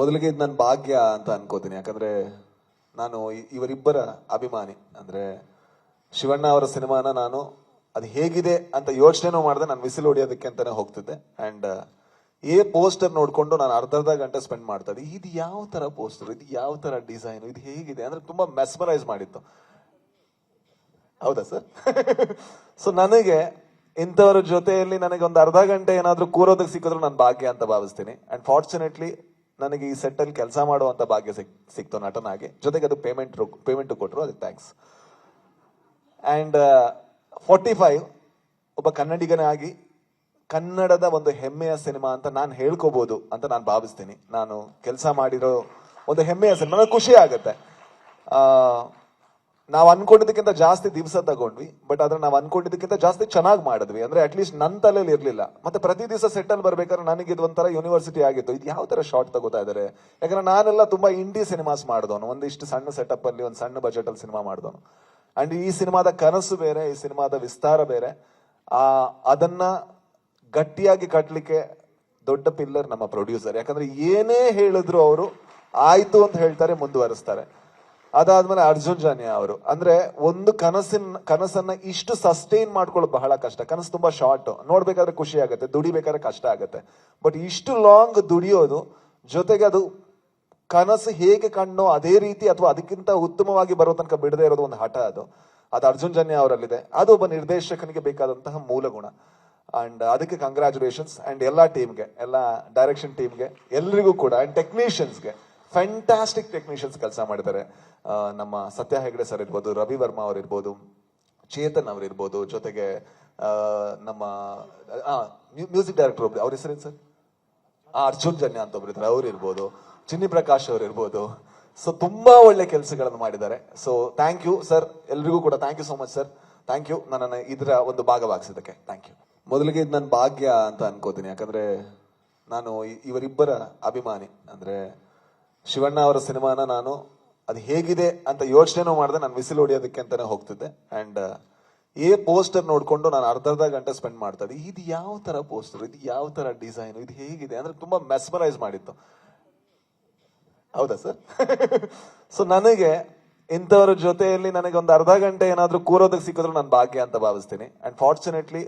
ಮೊದಲಿಗೆ ಇದು ನನ್ನ ಭಾಗ್ಯ ಅಂತ ಅನ್ಕೋತೀನಿ. ಯಾಕಂದ್ರೆ ನಾನು ಇವರಿಬ್ಬರ ಅಭಿಮಾನಿ. ಅಂದ್ರೆ ಶಿವಣ್ಣ ಅವರ ಸಿನಿಮಾನ ನಾನು ಅದು ಹೇಗಿದೆ ಅಂತ ಯೋಚನೆನೂ ಮಾಡಿದೆ, ನಾನು ವಿಸಿಲ್ ಹೊಡಿಯೋದಕ್ಕೆ ಅಂತಾನೆ ಹೋಗ್ತಿದ್ದೆ. ಅಂಡ್ ಏ ಪೋಸ್ಟರ್ ನೋಡ್ಕೊಂಡು ನಾನು ಅರ್ಧ ಅರ್ಧ ಗಂಟೆ ಸ್ಪೆಂಡ್ ಮಾಡ್ತಾ ಇದ್ದೆ. ಇದು ಯಾವ ತರ ಪೋಸ್ಟರ್? ಇದು ಯಾವ ತರ ಡಿಸೈನ್? ಇದು ಹೇಗಿದೆ? ಅಂದ್ರೆ ತುಂಬಾ ಮೆಸ್ಮರೈಸ್ ಮಾಡಿತ್ತು. ಹೌದಾ ಸರ್? ಸೊ ನನಗೆ ಇಂಥವ್ರ ಜೊತೆಯಲ್ಲಿ ನನಗೆ ಒಂದು ಅರ್ಧ ಗಂಟೆ ಏನಾದರೂ ಕೂರೋದಕ್ಕೆ ಸಿಕ್ಕಿದ್ರು ನಾನು ಭಾಗ್ಯ ಅಂತ ಭಾವಿಸ್ತೀನಿ. ಅಂಡ್ ಫಾರ್ಚುನೇಟ್ಲಿ ನನಗೆ ಈ ಸೆಟ್ ಅಲ್ಲಿ ಕೆಲಸ ಮಾಡುವಂತ ಭಾಗ್ಯ ಸಿಕ್, ಸಿಕ್ತು ನಟನಾಗಿ. ಜೊತೆಗೆ ಅದು ಪೇಮೆಂಟ್ ಪೇಮೆಂಟ್ ಕೊಟ್ಟರು ಅದಕ್ಕೆ ಥ್ಯಾಂಕ್ಸ್ ಅಂಡ್ ಫೋರ್ಟಿ ಫೈವ್ ಒಬ್ಬ ಕನ್ನಡಿಗನಾಗಿ ಕನ್ನಡದ ಒಂದು ಹೆಮ್ಮೆಯ ಸಿನಿಮಾ ಅಂತ ನಾನು ಹೇಳ್ಕೋಬಹುದು ಅಂತ ನಾನು ಭಾವಿಸ್ತೀನಿ. ನಾನು ಕೆಲಸ ಮಾಡಿರೋ ಒಂದು ಹೆಮ್ಮೆಯ ಸಿನಿಮಾ ನನಗೆ ಖುಷಿ ಆಗುತ್ತೆ. ನಾವು ಅನ್ಕೊಂಡಿದ್ದಕ್ಕಿಂತ ಜಾಸ್ತಿ ದಿವಸ ತಗೊಂಡ್ವಿ ಬಟ್ ಆದ್ರೆ ನಾವು ಅನ್ಕೊಂಡಿದ್ದಕ್ಕಿಂತ ಜಾಸ್ತಿ ಚೆನ್ನಾಗಿ ಮಾಡಿದ್ವಿ. ಅಂದ್ರೆ ಅಟ್ಲೀಸ್ಟ್ ನನ್ನ ತಲೆಯಲ್ಲಿ ಇರಲಿಲ್ಲ. ಮತ್ತೆ ಪ್ರತಿ ದಿವಸ ಸೆಟ್ ಅಲ್ಲಿ ಬರ್ಬೇಕಾದ್ರೆ ನನಗೆ ಇದು ಒಂಥರ ಯೂನಿವರ್ಸಿಟಿ ಆಗಿತ್ತು. ಇದು ಯಾವ ತರ ಶಾರ್ಟ್ ತಗೋತಾ ಇದಾರೆ? ಯಾಕಂದ್ರೆ ನಾನೆಲ್ಲ ತುಂಬಾ ಇಂಡಿ ಸಿನಿಮಾಸ್ ಮಾಡಿದವನು. ಒಂದಿಷ್ಟು ಸಣ್ಣ ಸೆಟಪ್ ಅಲ್ಲಿ, ಒಂದು ಸಣ್ಣ ಬಜೆಟ್ ಅಲ್ಲಿ ಸಿನಿಮಾ ಮಾಡಿದವನು. ಅಂಡ್ ಈ ಸಿನಿಮಾದ ಕನಸು ಬೇರೆ, ಈ ಸಿನಿಮಾದ ವಿಸ್ತಾರ ಬೇರೆ. ಆ, ಅದನ್ನ ಗಟ್ಟಿಯಾಗಿ ಕಟ್ಲಿಕ್ಕೆ ದೊಡ್ಡ ಪಿಲ್ಲರ್ ನಮ್ಮ ಪ್ರೊಡ್ಯೂಸರ್ ಯಾಕಂದ್ರೆ ಏನೇ ಹೇಳಿದ್ರು ಅವರು, ಆಯ್ತು ಅಂತ ಹೇಳ್ತಾರೆ, ಮುಂದುವರಿಸ್ತಾರೆ. ಅದಾದ್ಮೇಲೆ ಅರ್ಜುನ್ ಜನ್ಯ ಅವರು. ಅಂದ್ರೆ ಒಂದು ಕನಸಿನ, ಕನಸನ್ನ ಇಷ್ಟು ಸಸ್ಟೈನ್ ಮಾಡ್ಕೊಳ್ಳೋದು ಬಹಳ ಕಷ್ಟ. ಕನಸು ತುಂಬಾ ಶಾರ್ಟ್ ನೋಡ್ಬೇಕಾದ್ರೆ ಖುಷಿ ಆಗುತ್ತೆ, ದುಡಿಬೇಕಾದ್ರೆ ಕಷ್ಟ ಆಗುತ್ತೆ. ಬಟ್ ಇಷ್ಟು ಲಾಂಗ್ ದುಡಿಯೋದು ಜೊತೆಗೆ ಅದು ಕನಸು ಹೇಗೆ ಕಣ್ಣೋ ಅದೇ ರೀತಿ ಅಥವಾ ಅದಕ್ಕಿಂತ ಉತ್ತಮವಾಗಿ ಬರೋ ತನಕ ಬಿಡದೇ ಇರೋದು ಒಂದು ಹಠ ಅದು. ಅದು ಅರ್ಜುನ್ ಜನ್ಯ ಅವರಲ್ಲಿದೆ. ಅದು ಒಬ್ಬ ನಿರ್ದೇಶಕನಿಗೆ ಬೇಕಾದಂತಹ ಮೂಲ ಗುಣ ಅಂಡ್ ಅದಕ್ಕೆ ಕಂಗ್ರಾಚುಲೇಷನ್ಸ್ ಅಂಡ್ ಎಲ್ಲಾ ಟೀಮ್ಗೆ ಎಲ್ಲ ಡೈರೆಕ್ಷನ್ ಟೀಮ್ಗೆ ಎಲ್ರಿಗೂ ಕೂಡ ಅಂಡ್ ಟೆಕ್ನಿಷಿಯನ್ಸ್ಗೆ ಫ್ಯಾಂಟಾಸ್ಟಿಕ್ ಟೆಕ್ನಿಷಿಯನ್ಸ್ ಕೆಲಸ ಮಾಡಿದ್ದಾರೆ. ನಮ್ಮ ಸತ್ಯ ಹೆಗಡೆ ಸರ್ ಇರ್ಬೋದು, ರವಿ ವರ್ಮಾ ಅವ್ರು ಇರ್ಬೋದು, ಚೇತನ್ ಅವ್ರು ಇರ್ಬೋದು, ಜೊತೆಗೆ ನಮ್ಮ ಮ್ಯೂಸಿಕ್ ಡೈರೆಕ್ಟರ್ ಒಬ್ರು, ಅವ್ರ ಹೆಸರೇನು ಸರ್ ಅರ್ಜುನ್ ಜನ್ಯ ಅಂತ ಒಬ್ರು ಇದ್ದಾರೆ, ಅವ್ರು ಚಿನ್ನಿ ಪ್ರಕಾಶ್ ಅವ್ರು ಇರ್ಬೋದು. ಸೊ ತುಂಬಾ ಒಳ್ಳೆ ಕೆಲಸಗಳನ್ನು ಮಾಡಿದ್ದಾರೆ. ಸೊ ಥ್ಯಾಂಕ್ ಯು ಸರ್ ಎಲ್ರಿಗೂ ಕೂಡ thank you so much sir thank you ನನ್ನ ಇದರ ಒಂದು ಭಾಗವಾಗಿಸಿದ್ದಕ್ಕೆ. ಥ್ಯಾಂಕ್ ಯು ಮೊದಲಿಗೆ ಇದು ನನ್ನ ಭಾಗ್ಯ ಅಂತ ಅನ್ಕೋತೀನಿ. ಯಾಕಂದ್ರೆ, ನಾನು ಇವರಿಬ್ಬರ ಅಭಿಮಾನಿ. ಅಂದ್ರೆ ಶಿವಣ್ಣ ಅವರ ಸಿನಿಮಾನ ನಾನು ಅದು ಹೇಗಿದೆ ಅಂತ ಯೋಚನೆನೂ ಮಾಡಿದೆ, ನಾನು ವಿಸಿಲ್ ಹೊಡಿಯೋದಕ್ಕೆ ಅಂತಾನೆ ಹೋಗ್ತಿದ್ದೆ. ಅಂಡ್ ಏ ಪೋಸ್ಟರ್ ನೋಡ್ಕೊಂಡು ನಾನು ಅರ್ಧ ಅರ್ಧ ಗಂಟೆ ಸ್ಪೆಂಡ್ ಮಾಡ್ತಾ ಇದ್ದೆ. ಇದು ಯಾವ ತರ ಪೋಸ್ಟರ್ ಇದು ಯಾವ ತರ ಡಿಸೈನ್ ಇದು ಹೇಗಿದೆ? ಅಂದ್ರೆ ತುಂಬಾ ಮೆಸ್ಮರೈಸ್ ಮಾಡಿತ್ತು. ಹೌದಾ ಸರ್ ಸೊ ನನಗೆ ಇಂಥವ್ರ ಜೊತೆಯಲ್ಲಿ ನನಗೆ ಒಂದು ಅರ್ಧ ಗಂಟೆ ಏನಾದರೂ ಕೂರೋದಕ್ಕೆ ಸಿಕ್ಕಿದ್ರು ನಾನು ಭಾಗ್ಯ ಅಂತ ಭಾವಿಸ್ತೀನಿ. ಅಂಡ್ ಫಾರ್ಚುನೇಟ್ಲಿ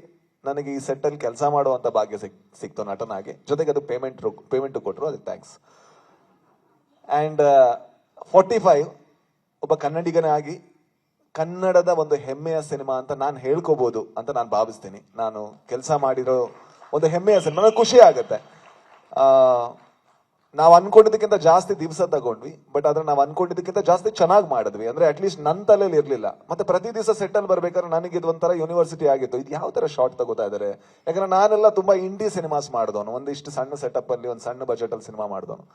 ನನಗೆ ಈ ಸೆಟ್ ಅಲ್ಲಿ ಕೆಲಸ ಮಾಡುವಂಥ ಭಾಗ್ಯ ಸಿಕ್, ಸಿಕ್ತು ನಟನಾಗಿ. ಜೊತೆಗೆ ಅದು ಪೇಮೆಂಟ್ ಪೇಮೆಂಟ್ ಕೊಟ್ಟರು ಅದಕ್ಕೆ ಥ್ಯಾಂಕ್ಸ್ ಅಂಡ್ ಫೋರ್ಟಿ ಫೈವ್ ಒಬ್ಬ ಕನ್ನಡಿಗನಾಗಿ ಕನ್ನಡದ ಒಂದು ಹೆಮ್ಮೆಯ ಸಿನಿಮಾ ಅಂತ ನಾನು ಹೇಳ್ಕೋಬಹುದು ಅಂತ ನಾನು ಭಾವಿಸ್ತೀನಿ. ನಾನು ಕೆಲಸ ಮಾಡಿರೋ ಒಂದು ಹೆಮ್ಮೆಯ ಸಿನಿಮಾ ನನಗೆ ಖುಷಿ ಆಗುತ್ತೆ. ನಾವು ಅನ್ಕೊಂಡಿದ್ದಕ್ಕಿಂತ ಜಾಸ್ತಿ ದಿವಸ ತಗೊಂಡ್ವಿ, ಬಟ್ ಆದ್ರೆ ನಾವು ಅನ್ಕೊಂಡಿದ್ದಕ್ಕಿಂತ ಜಾಸ್ತಿ ಚೆನ್ನಾಗಿ ಮಾಡಿದ್ವಿ. ಅಂದ್ರೆ ಅಟ್ಲೀಸ್ಟ್ ನನ್ನ ತಲೆಯಲ್ಲಿ ಇರಲಿಲ್ಲ. ಮತ್ತೆ ಪ್ರತಿ ದಿವಸ ಸೆಟ್ ಅಲ್ಲಿ ಬರ್ಬೇಕಾದ್ರೆ ನನಗೆ ಇದು ಒಂಥರ ಯೂನಿವರ್ಸಿಟಿ ಆಗಿತ್ತು. ಇದು ಯಾವ ತರ ಶಾರ್ಟ್ ತಗೋತಾ ಇದಾರೆ? ಯಾಕಂದ್ರೆ ನಾನೆಲ್ಲ ತುಂಬಾ ಇಂಡಿ ಸಿನಿಮಾಸ್ ಮಾಡಿದವನು. ಒಂದಿಷ್ಟು ಸಣ್ಣ ಸೆಟಪ್ ಅಲ್ಲಿ, ಒಂದು ಸಣ್ಣ ಬಜೆಟ್ ಅಲ್ಲಿ ಸಿನಿಮಾ ಮಾಡಿದವನು.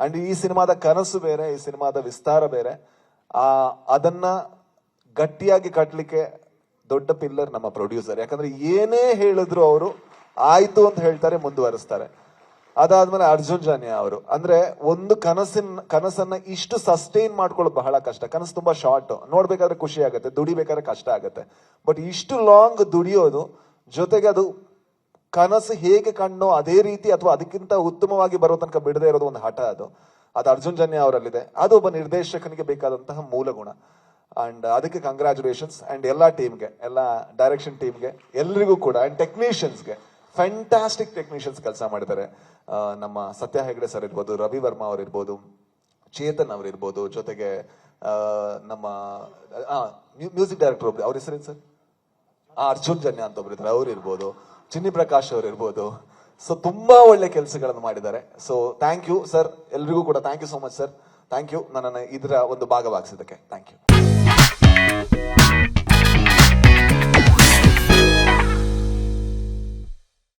ಅಂಡ್ ಈ ಸಿನಿಮಾದ ಕನಸು ಬೇರೆ, ಈ ಸಿನಿಮಾದ ವಿಸ್ತಾರ ಬೇರೆ. ಆ, ಅದನ್ನ ಗಟ್ಟಿಯಾಗಿ ಕಟ್ಟಲಿಕ್ಕೆ ದೊಡ್ಡ ಪಿಲ್ಲರ್ ನಮ್ಮ ಪ್ರೊಡ್ಯೂಸರ್ ಯಾಕಂದ್ರೆ ಏನೇ ಹೇಳಿದ್ರು ಅವರು ಆಯ್ತು ಅಂತ ಹೇಳ್ತಾರೆ, ಮುಂದುವರಿಸ್ತಾರೆ. ಅದಾದ್ಮೇಲೆ ಅರ್ಜುನ್ ಜಾನ್ಯ ಅವರು. ಅಂದ್ರೆ ಒಂದು ಕನಸಿನ, ಕನಸನ್ನ ಇಷ್ಟು ಸಸ್ಟೈನ್ ಮಾಡ್ಕೊಳ್ಳೋದು ಬಹಳ ಕಷ್ಟ. ಕನಸು ತುಂಬಾ ಶಾರ್ಟ್ ನೋಡ್ಬೇಕಾದ್ರೆ ಖುಷಿ ಆಗುತ್ತೆ, ದುಡಿಬೇಕಾದ್ರೆ ಕಷ್ಟ ಆಗುತ್ತೆ. ಬಟ್ ಇಷ್ಟು ಲಾಂಗ್ ದುಡಿಯೋದು ಜೊತೆಗೆ ಅದು ಕನಸು ಹೇಗೆ ಕಣ್ಣೋ ಅದೇ ರೀತಿ ಅಥವಾ ಅದಕ್ಕಿಂತ ಉತ್ತಮವಾಗಿ ಬರೋ ತನಕ ಬಿಡದೇ ಇರೋದು ಒಂದು ಹಠ ಅದು. ಅದು ಅರ್ಜುನ್ ಜನ್ಯ ಅವರಲ್ಲಿದೆ. ಅದು ಒಬ್ಬ ನಿರ್ದೇಶಕನಿಗೆ ಬೇಕಾದಂತಹ ಮೂಲ ಗುಣ ಅಂಡ್ ಅದಕ್ಕೆ ಕಂಗ್ರಾಚುಲೇಷನ್ಸ್ ಅಂಡ್ ಎಲ್ಲಾ ಟೀಮ್ಗೆ ಎಲ್ಲ ಡೈರೆಕ್ಷನ್ ಟೀಮ್ಗೆ ಎಲ್ರಿಗೂ ಕೂಡ ಅಂಡ್ ಟೆಕ್ನಿಷಿಯನ್ಸ್ಗೆ ಫ್ಯಾಂಟಾಸ್ಟಿಕ್ ಟೆಕ್ನಿಷಿಯನ್ಸ್ ಕೆಲಸ ಮಾಡಿದ್ದಾರೆ. ನಮ್ಮ ಸತ್ಯ ಹೆಗಡೆ ಸರ್ ಇರ್ಬೋದು, ರವಿ ವರ್ಮಾ ಅವ್ರು ಇರ್ಬೋದು, ಚೇತನ್ ಅವ್ರು ಇರ್ಬೋದು, ಜೊತೆಗೆ ನಮ್ಮ ಮ್ಯೂಸಿಕ್ ಡೈರೆಕ್ಟರ್ ಒಬ್ರು. ಅವ್ರ ಹೆಸರೇನು ಸರ್ ಅರ್ಜುನ್ ಜನ್ಯ ಅಂತ ಒಬ್ರು ಇದ್ದಾರೆ ಅವ್ರು ಇರ್ಬೋದು, ಚಿನ್ನಿ ಪ್ರಕಾಶ್ ಅವ್ರು ಇರ್ಬೋದು. ಸೊ ತುಂಬಾ ಒಳ್ಳೆ ಕೆಲಸಗಳನ್ನು ಮಾಡಿದ್ದಾರೆ. ಸೊ ಥ್ಯಾಂಕ್ ಯು ಸರ್ ಎಲ್ರಿಗೂ ಕೂಡ thank you so much sir thank you ನನ್ನ ಇದರ ಒಂದು ಭಾಗವಾಗಿಸಿದ್ದಕ್ಕೆ. Thank you